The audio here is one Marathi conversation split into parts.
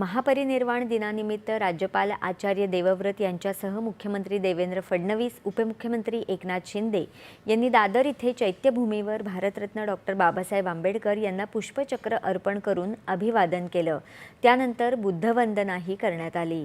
महापरिनिर्वाण दिनानिमित्त राज्यपाल आचार्य देवव्रत यांच्यासह मुख्यमंत्री देवेंद्र फडणवीस उपमुख्यमंत्री एकनाथ शिंदे यांनी दादर इथे चैत्यभूमीवर भारतरत्न डॉक्टर बाबासाहेब आंबेडकर यांना पुष्पचक्र अर्पण करून अभिवादन केलं. त्यानंतर बुद्धवंदनाही करण्यात आली.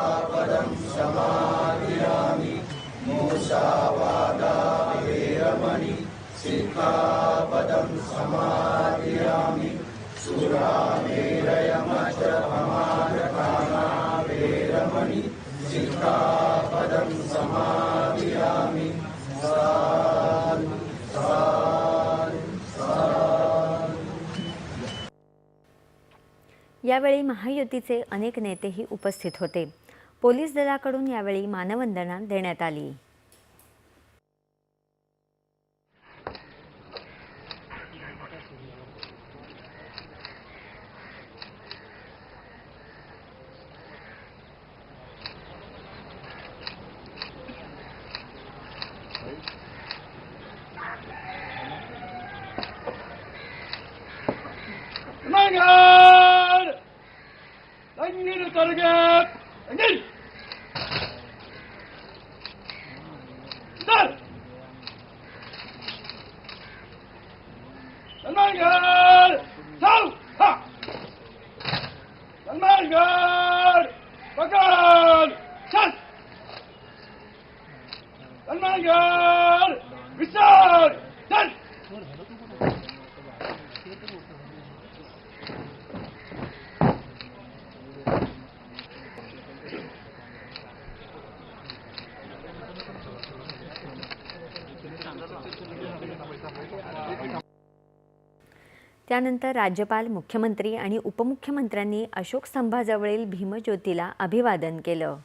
यावेळी महायुतीचे अनेक नेतेही उपस्थित होते पोलीस दलाकडून यावेळी मानवंदना देण्यात आली Mangar! பாருங்க சார் நன்மார்கள் சார் நன்மார்கள் பக்கம் சார் நன்மார்கள் त्यानंतर राज्यपाल मुख्यमंत्री आणि उपमुख्यमंत्र्यांनी अशोक स्तंभाजवळील भीमज्योतीला अभिवादन केलं.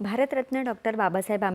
भारतरत्न डॉक्टर बाबासाहेब आंबेडकर